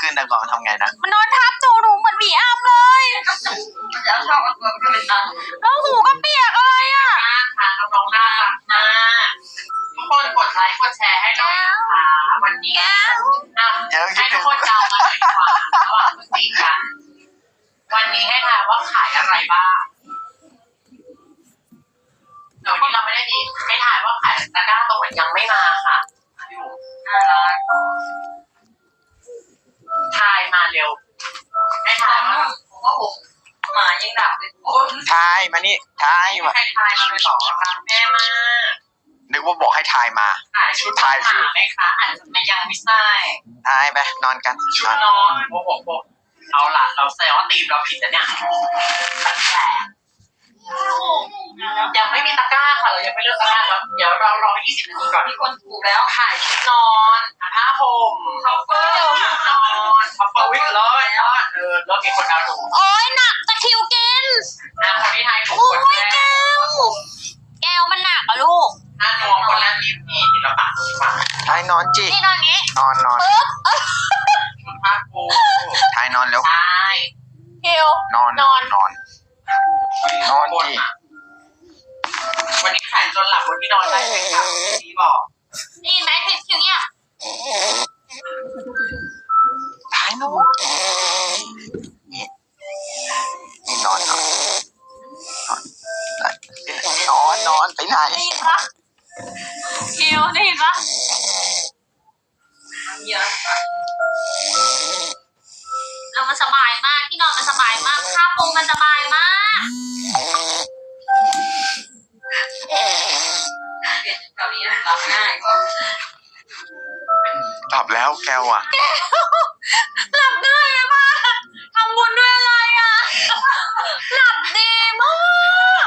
ขึ้นแต่ก่อนทำไงนะ มันนอนทับหนูหนูเหมือนหมีอ้ำเลยอยากชอบเอาตัวก็เป็นตังแล้วหูก็เปียกอะไรอะค่ะน้องๆน่ารักมากทุกคนกดไลค์กดแชร์ให้หน่อยนะคะวันนี้อะให้ทุกคนเดามาเลยดีกว่าระหว่างคุณตีกันวันนี้ให้ทายว่าขายอะไรบ้างเดี๋ยววันนี้เราไม่ได้าใครทายมาเลยเหรอรักแม่มากนึกว่าบอกให้ทายมาขายชุดทายชุด ไหมคะอาจจะไม่ยังไม่ใช่ทายไปนอนกันชุนดอนนอนโอ้โหโอ้โหเอาล่ะเราแซวว่าตีมเราผิดนะเนี่ยแต่ยังไม่มีตะกร้าค่ะเรายังไม่เลือกตะกร้าแล้วเดี๋ยวเรารอ20นาทีก่อนที่คนถูกแล้วขายชุดนอนผ้าห่มคัฟเฟอร์ชุดนอนคัฟเฟอร์วิ่งเลยเออแล้วมีคนดาวถูกโอ้ยหนักตะคริวกิน นอนจินี่นอนงี้นอนนอนปึ๊บชุดผ้าปูทายนอนเร็วใช่คิวนอนนอนนอนนอนจิวันนี้ขายจนหลับวันที่นอนได้ไหมครับพี่บอกนี่ไหมคลิปคิวเนี่ยทายนอนนี่นี่นอนนอนนอนนอนไปไหนได้ยินปะคิวได้ยินปะ เยอะแล้วมันสบายมากที่นอนมันสบายมากผ้าปูมันสบายมากเป็นแถวนี้รับง่ายก็หลับแล้วแก้วอะ หลับง่ายมากทำบุญด้วยอะไรอะ หลับดีมาก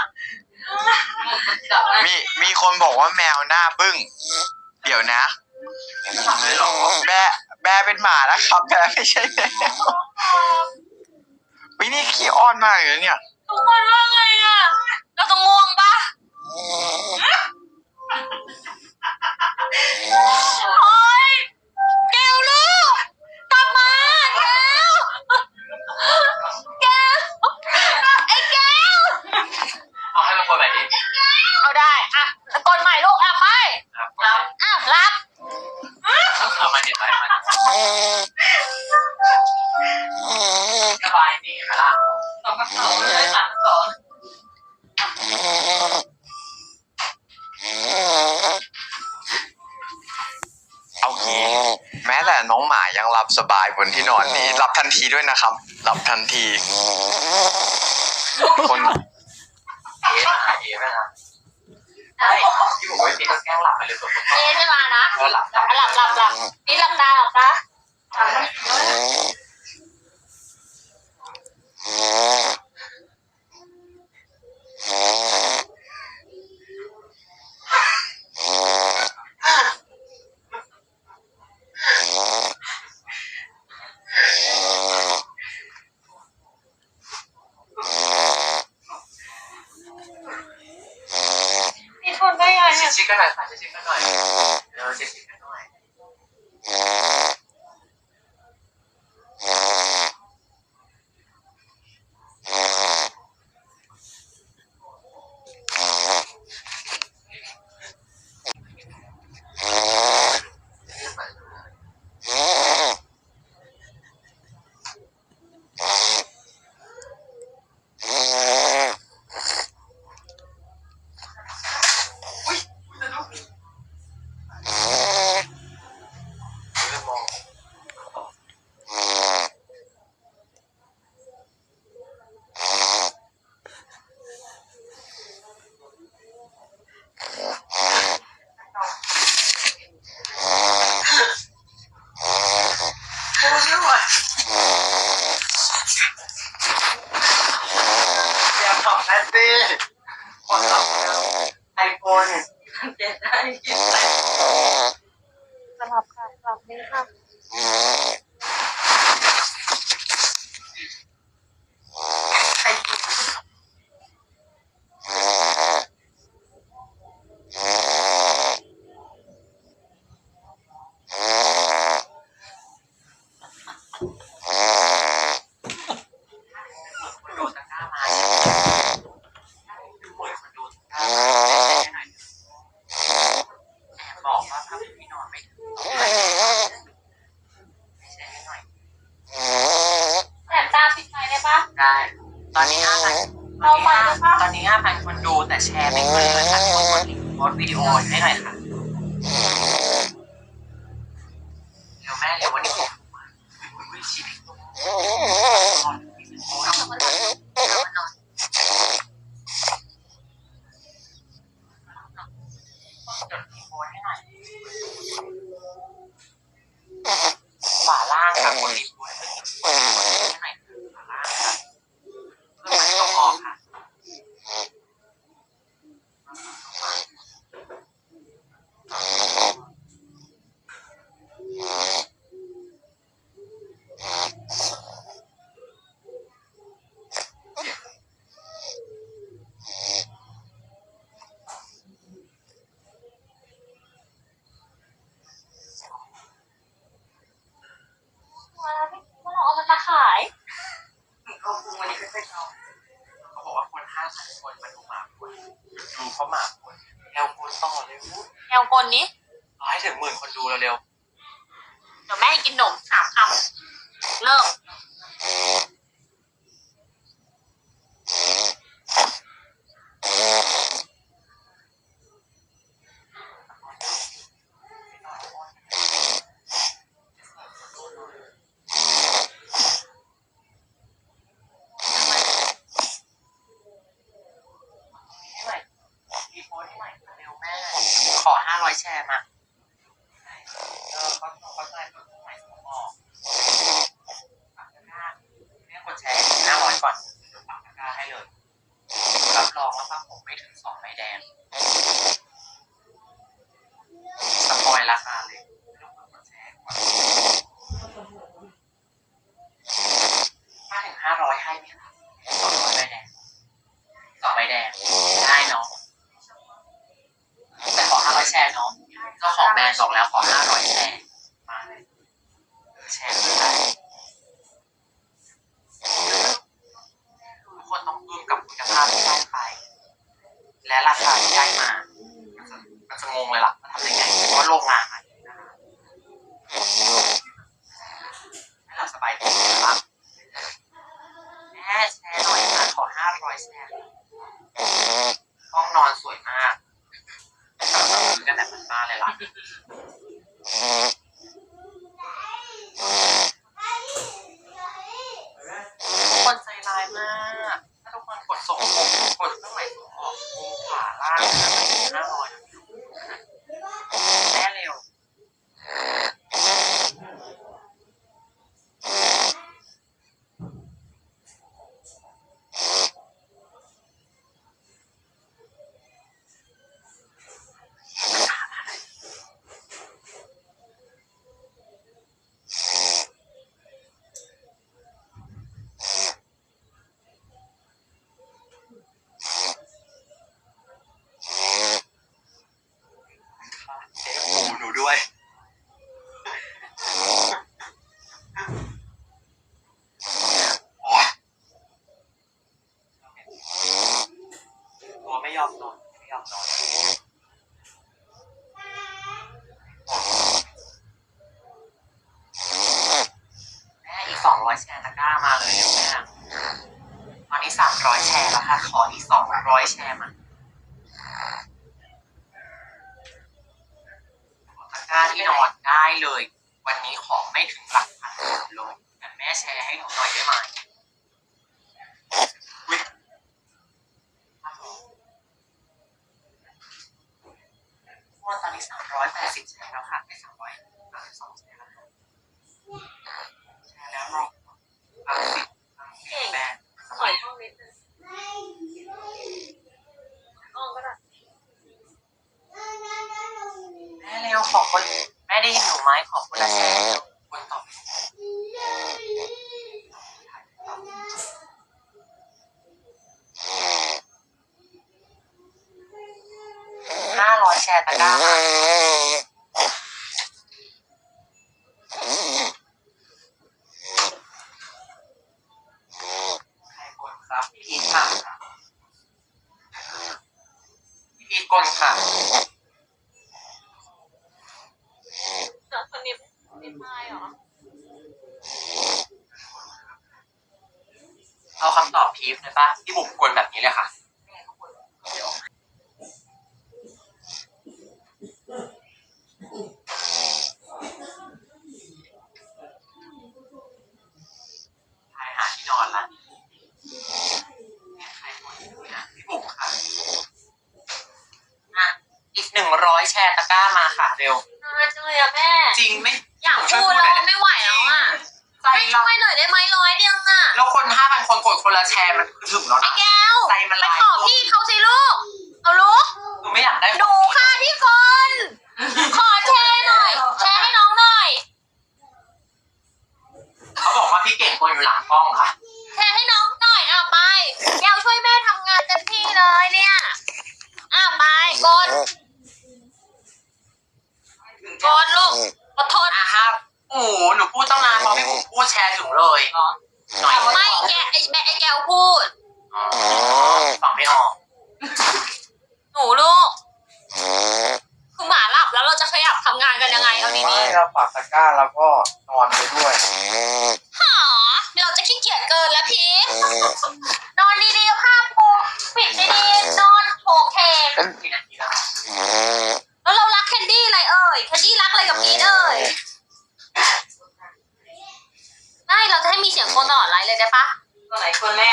จับง่ายมีมีคนบอกว่าแมวหน้าบึ้ง เดี๋ยวนะ ทำเลยหรอแบะแบะเป็นหมานะครับ แบะไม่ใช่แมววินี่ขี้อ้อนมากเลยนะเนี่ย ทุกคนว่าไงอะ เราต้องง่วงปะโอ๊ยแก้วลูกกลับมาแก้วแก้วไอ้แก้ว เอาให้มันคนแบบนี้ เอาได้ อะกดใหม่ลูก อะไปครับอะรับ บสบายบนที่นอนนี้หลับทันทีด้วยนะครับ หลับทันที คนเอ๋มาเอ๋มาใช่ที่ผมไม่ตีต้องแกล้งหลับไปเลยตัวผมเจ๊ไม่มานะเออหลับหลับหลับหลับหลับนี่หลับตาหลับตา นี่ท นได้ยังชิชิกันหน่อยค่ะชิชิกันหน่อยเออชิชิกันหน่อย ไม่ไหวอย่าบอกนะสิขอตอบไอโฟนเจ็ดได้ยินไหมสลับค่ะสลับนี้ค่ะ ไอ บอกว่าถ้าพี่นอนไม่ถึงไม่แชร์ให้หน่อย แถมตามปิดไฟได้ปะ ได้ ตอนนี้ห้าพัน เอาไปได้ปะ ตอนนี้ห้าพันคนดูแต่แชร์ไม่ขึ้นเลยค่ะทุกคนก ดลิงก์โพสต์วิดีโอให้หน่อยค่ะเร็วแม่เร็ววันนี้ผมอุ้ยชีวิตตัว เอาคนนอนเอาคนนอน จดโพสต์ให้หน่อยขวาล่างค่ะกดลิงก์โพสต์ให้หน่อยขวาล่างค่ะเพื่อมันตรงออกค่ะ มาแล้วพี่ว่าเราเอามันมาขาย เขาคุมวันนี้ก็ใช่เขาเขาบอกว่าคนห้าพันคนมันดูหมาคนดูเขาหมาคนแอลคนต่อเลยวุ้ย แนวบนนี้ เอา ให้ถึงหมื่นคนดูเร็วเดี๋ยวแม่ให้กินนมสามคำเริ่มๆรีโพสต์ให้หน่อยเร็วแม่ขอห้าร้อยแชร์มาเออเขาเขาใส่ตัวใหม่สองออกปักตะกร้าเรียกคนแชร์ห้าร้อยก่อนเดี๋ยวปักตะกร้าให้เลย รับรองว่าปักผมไม่ถึงสองใบแดง สปอยราคาเลยไม่ต้องกดแชร์ก่อนถ้าถึงห้าร้อยให้ไหมคะสองร้อยใบแดงสองใบแดงได้เนาะแต่ขอห้าร้อยแชร์เนาะเจ้าของแบแล้วขอห้าร้อยแชร์มาเลยแชร์ไม่ได้ทุกคนต้องอึ้งกับคุณภาพที่ได้ไป และราคาที่ได้มามันจะจะงงเลยล่ะว่าทำยังไงเพราะว่าโรงงานอะให้เราสบายใจนะครับแม่แชร์หน่อยค่ะขอห้าร้อยแชร์ห้องนอนสวยมากซื้อกันแบบบ้านๆเลยล่ะทุกคนใจร้ายมาก ถ้าทุกคนกดส่งออกกดเครื่องหมายส่งออกมุมขวาล่างห้าร้อยแม่เร็ว เชฟปูหนูด้วย โอ๊ย ตัวไม่ยอมนอนไม่ยอมนอนแม่อีกสองร้อยแชร์ตะกร้ามาเลยเดี๋ยวแม่ตอนนี้สามร้อยแชร์แล้วค่ะ ขออีกสองร้อยแชร์มาตะกร้าที่นอนได้เลย วันนี้ขอไม่ถึงหลัก แชร์ให้หนูหน่อยได้ไหมพว่าตอนนี้สามร้อยแปดสิบแชร์แล้วค่ะไม่สามร้อยสองแชร์แล้วค่ะแชร์แล้วรอบสามสิบสามสิบแปดถอยห้องนิดนึงห้องก็ได้แม่เร็วขอคนแม่ได้ยินหนูไหมขอคนละแชร์ ร์ตะกร้ามาพีทค่ะพีทกลค่ะคนนี้ไม่ไม่หรอ เอาคำตอบพีฟเลยป่ะพี่บุ๋มกลแบบนี้เลยค่ะ อยแชร์ตะกร้ามาค่ะเร็วนานจังเลยอะแม่ จริงไหมอยากพูดแล้วไม่ไหวแล้วอะใจให้เราช่วยหน่อยได้ไหมร้อยเดียวน่ะแล้วคนห้าพันคนกดคนละแชร์มันคือถึงแล้วไอ้นะแก้วใจมันไปลายขอพี่เขาสิลูก เอาลูก หนูไม่อยากได้ดูค่ะพี่คน ขอแชร์หน่อย แชร์ให้น้องหน่อย เขาบอกว่าพี่เก่งคนอยู่หลังกล้องค่ะ แชร์ให้น้องหน่อยอะไปแก้วช่วยแม่ทำงานเต็มที่เลยเนี่ยอะไปกด กดลูกอดทนอะครับโอ้โหหนูพูดตั้งนานพอพี่บุ๋มพูดแชร์ถึงเลยหน่อยไม่แกไอ้แม่ไอ้แก้วพูด อ๋อฟังไม่ออกหนูลูก คือหมาหลับแล้วเราจะขยับทำงานกันยังไงเอาดีไม่เราปักตะกร้าแล้วก็นอนไปด้วย ๆหาเราจะขี้เกียจเกินแล้วพีทนอนดีๆภาพปูปิดดีๆนอนโถงเทงกี่นาทีแล้ว แล้วเรารักแคนดี้อะไรเอ่ยแคนดี้รักอะไรกับพีทเอ่ยได้เราจะให้มีเสียงคนตลอด ไลฟ์เลยได้ปะตัวไหนคนแม่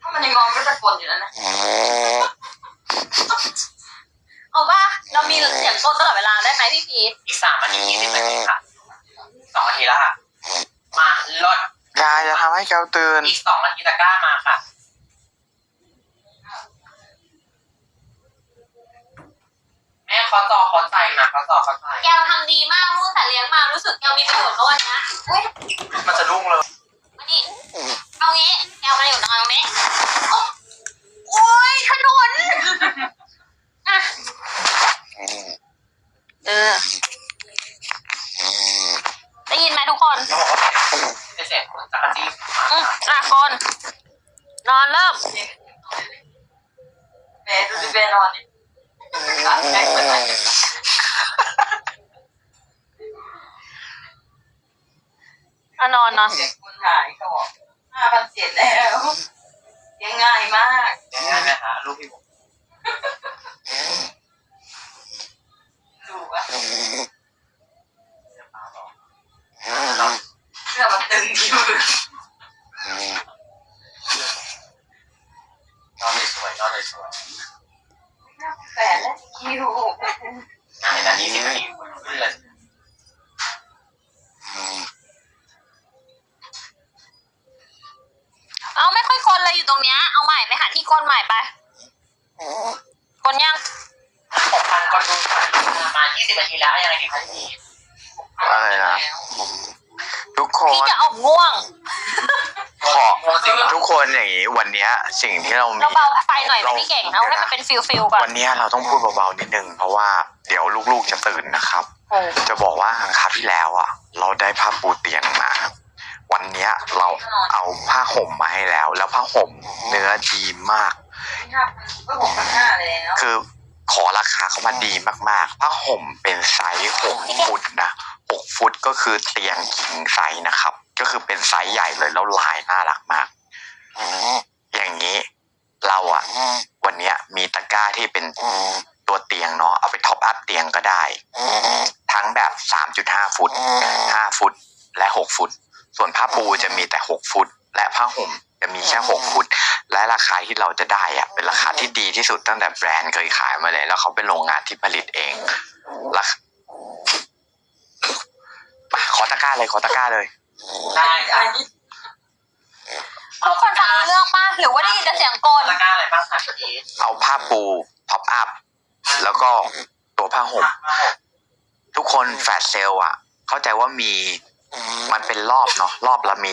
ถ้ามันยังงอมก็จะกลอยู่แล้วนะเอาปะเรามีเสียงคนตลอดเวลาได้ไหมพี่พีทอีกสามนาทียี่สิบนาทีค่ะสองนาทีแล้วค่ะ มาลดยายจะทำให้แกวตื่น อีกสองนาทีตะกร้ามาค่ะแม่เขาจอเขาใจมาเขาจอเขาใจแกวทำดีมากลูกแต่เลี้ยงมารู้สึกแกวมีประโยชน์เมื่อวันเนี้ยอุ้ยมันจะรุ่งเลยมานี่ เอางี้แกวมาอยู่ตรงนี้โอ๊ะโอ้ยถนนอะเออได้ยินไหมทุกคนเขาบอกว่าเป็นเสียงของจักรจี้อืมอะคน นอนเริ่มแม่ดูสิแม่นอนดิขาแข็งเลยอะนอนนอนเด็กคนหายเขาบอก เจ็ดแล้ว ยังง่ายมากง่ายไหมคะลูกพี่ผม ดูว่า เสียงป้าบอก เสื้อมันตึงอยู่ นอนเลยสวยนอนเลยสวย แปดและคิว อะในนาทีสิบนาทีขึ้นเลย เอาไม่ค่อยคนเลยอยู่ตรงเนี้ย เอาใหม่ไปหาที่ก้นใหม่ไปกนยัง หกพันคนดูประมาณยี่สิบนาทีแล้วยังไงดีคะพี่ อะไรนะทุกคพี่นจะออกง่วงขอโมจริงเหรอทุกคนอย่างนี้วันเนี้ย สิ่งที่เรามี เราเบาไฟหน่อยไหมพี่เก่งเอาให้มันเป็นฟิลฟิลก่อนวันเนี้ยเราต้องพูดเบาๆนิดนึง เพราะว่าเดี๋ยวลูกๆจะตื่นนะครับ เออจะบอกว่าคราวที่แล้วอะ เราได้ผ้าปูเตียงมา วันเนี้ยเราเอาผ้าห่มมาให้แล้ว แล้วผ้าห่มเนื้อดีมากห้าพันก็หกพันห้าแล้วคือ ขอราคาเขามาดีมากๆผ้าห่มเป็นไซส์หกฟุตนะหกฟุตก็คือเตียงคิงไซส์นะครับ ก็คือเป็นไซส์ใหญ่เลยแล้วลายน่ารักมากอย่างนี้เราอะวันเนี้ย มีตะกร้าที่เป็นตัวเตียงเนาะเอาไปท็อปอัพเตียงก็ได้ ทั้งแบบ3.5ฟุต5ฟุต และ6ฟุต ส่วนผ้าปูจะมีแต่6ฟุต และผ้าห่มจะมีแค่6ฟุตและ ราคาที่เราจะได้อะเป็นราคาที่ดีที่สุดตั้งแต่แบรนด์เคยขายมาเลย แล้วเขาเป็นโรงงานที่ผลิตเองราคามาขอตะกร้าเลยขอตะกร้าเลย ได้ค่ะทุกคนฟังรู้เรื่องป่ะหรือว่าได้ยินแต่เสียงกลตะกร้าอะไรบ้างคะพี่เอาผ้าปูท็อปอัพแล้วก็ตัวผ้าห่มทุกคนแฟลชเซลล์อะ เข้าใจว่ามีมันเป็นรอบเนาะรอบละมี